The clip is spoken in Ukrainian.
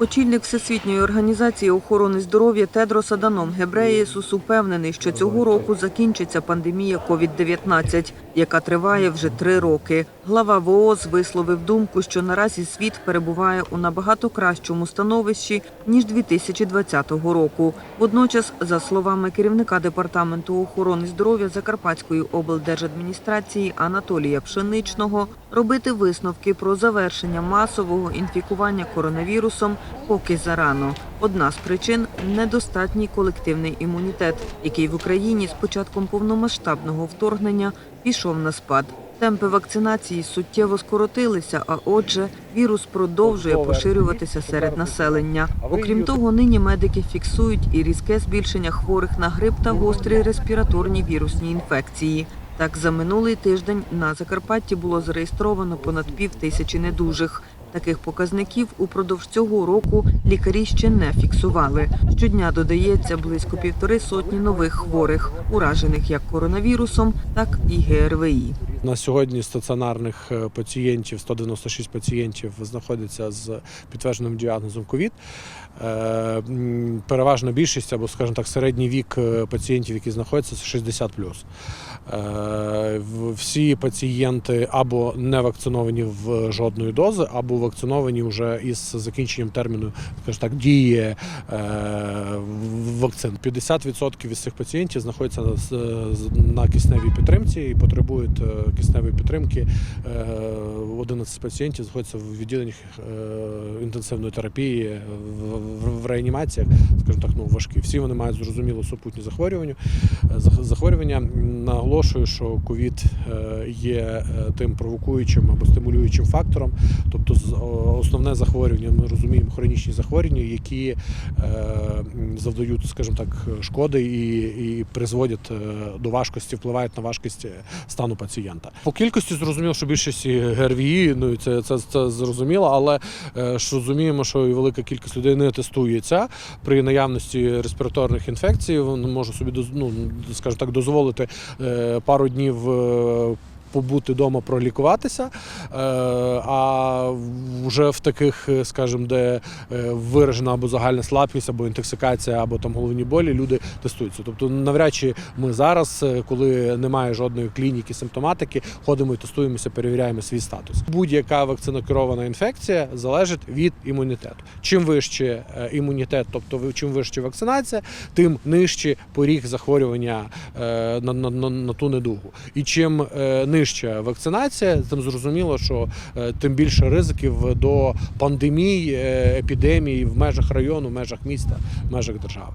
Очільник Всесвітньої організації охорони здоров'я Тедрос Аданом Гебреєсус упевнений, що цього року закінчиться пандемія COVID-19, яка триває вже три роки. Глава ВООЗ висловив думку, що наразі світ перебуває у набагато кращому становищі ніж 2020 року. Водночас, за словами керівника департаменту охорони здоров'я Закарпатської облдержадміністрації Анатолія Пшеничного, робити висновки про завершення масового інфікування коронавірусом поки зарано. Одна з причин недостатній колективний імунітет, який в Україні з початком повномасштабного вторгнення пішов на спад. Темпи вакцинації суттєво скоротилися, а отже, вірус продовжує поширюватися серед населення. Окрім того, нині медики фіксують і різке збільшення хворих на грип та гострі респіраторні вірусні інфекції. Так, за минулий тиждень на Закарпатті було зареєстровано понад пів тисячі недужих. Таких показників упродовж цього року лікарі ще не фіксували. Щодня додається близько півтори сотні нових хворих, уражених як коронавірусом, так і ГРВІ. На сьогодні стаціонарних е, пацієнтів 196 пацієнтів знаходяться з підтвердженим діагнозом ковід. Е, Переважна більшість або, скажімо так, середній вік е, пацієнтів, які знаходяться, це 60 Е, в- Всі пацієнти або не вакциновані в жодної дози, або вакциновані вже із закінченням терміну, скажімо так, дії е, вакцин. 50% із цих пацієнтів знаходяться на, кисневій підтримці і потребують е, кисневої підтримки. Е, 11 пацієнтів знаходяться в відділеннях е, інтенсивної терапії в, реанімаціях, скажімо так, ну важкі. Всі вони мають зрозуміло супутні захворювання. Е, Захворювання наголошую, що ковід е, є е, тим провокуючим або стимулюючим фактором. Тобто, з- основне захворювання ми розуміємо хронічні захворювання, які е, завдають, скажімо так, шкоди і, і призводять е, до важкості, впливають на важкість е, стану пацієнта. По кількості зрозуміло, що більшість ГРВІ, ну це, це, це зрозуміло, але ж розуміємо, що і велика кількість людей не тестується при наявності респіраторних інфекцій. Вони можуть собі ну, скажімо так, дозволити пару днів. Побути вдома, пролікуватися, е, а вже в таких, е, скажімо, де е, виражена або загальна слабкість, або інтоксикація, або там головні болі, люди тестуються. Тобто, навряд чи ми зараз, коли немає жодної клініки, симптоматики, ходимо і тестуємося, перевіряємо свій статус. Будь-яка вакцинокерована інфекція залежить від імунітету. Чим вище імунітет, тобто чим вище вакцинація, тим нижче поріг захворювання на, на, на, на ту недугу. І чим е, нижча вакцинація, тим зрозуміло, що е, тим більше ризиків до пандемій, е, епідемій в межах району, в межах міста, в межах держави.